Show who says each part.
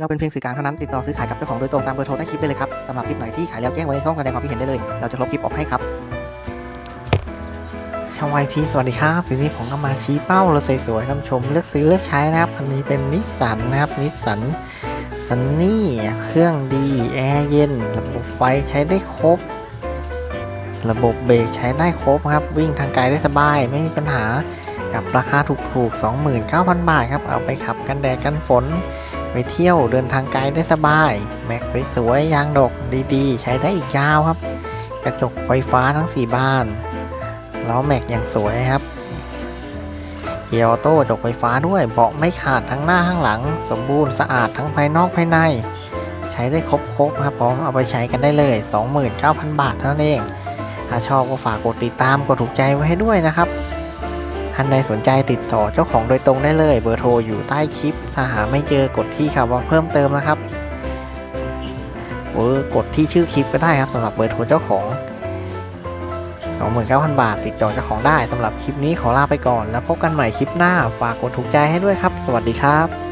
Speaker 1: เราเป็นเพียงสื่อกลางเท่านั้นติดต่อซื้อขายกับเจ้าของโดยตรงตามเบอร์โทรใต้คลิปได้เลยครับสำหรับคลิปไหนที่ขายแล้วแจ้งไว้ในช่องแสดงความคิดเห็นได้เลย เราจะลบคลิปออกให้ครับช่องไอพีสวัสดีครับวันี้ผมก็มาชี้เป้ารถสวยๆท่านผู้ชมเลือกซื้อเลือกใช้นะครับอันนี้เป็นนิสสันนะครับนิสสันซันนี่เครื่องดีแอร์เย็นระบบไฟใช้ได้ครบ ระบบเบรกใช้ได้ครบครับ วิ่งทางไกลได้สบายไม่มีปัญหากับราคาถูกๆ 29,000 บาทครับ เอาไปขับกันแดดกันฝน ไปเที่ยวเดินทางไกลได้สบาย แม็กสวยๆยางดกดีๆ ใช้ได้อีกยาวครับ กระจกไฟฟ้าทั้ง 4บานล้อแม็กอย่างสวยครับเกียร์ออโต้จกไฟฟ้าด้วยเบาะไม่ขาดทั้งหน้าทั้งหลัง สมบูรณ์สะอาดทั้งภายนอกภายใน ใช้ได้ครบๆครับพร้อมเอาไปใช้กันได้เลย 29,000 บาทเท่านั้นเอง ถ้าชอบก็ฝากกดติดตามกดถูกใจไว้ให้ด้วยนะครับท่านใดสนใจติดต่อเจ้าของโดยตรงได้เลย เบอร์โทรอยู่ใต้คลิป ถ้าหาไม่เจอกดที่คำว่าเพิ่มเติมนะครับเบอร์กดที่ชื่อคลิปก็ได้ครับสำหรับเบอร์โทรเจ้าของ 29,000 บาท ติดต่อเจ้าของได้สำหรับคลิปนี้ขอลาไปก่อน แล้วพบกันใหม่คลิปหน้าฝากกดถูกใจให้ด้วยครับ สวัสดีครับ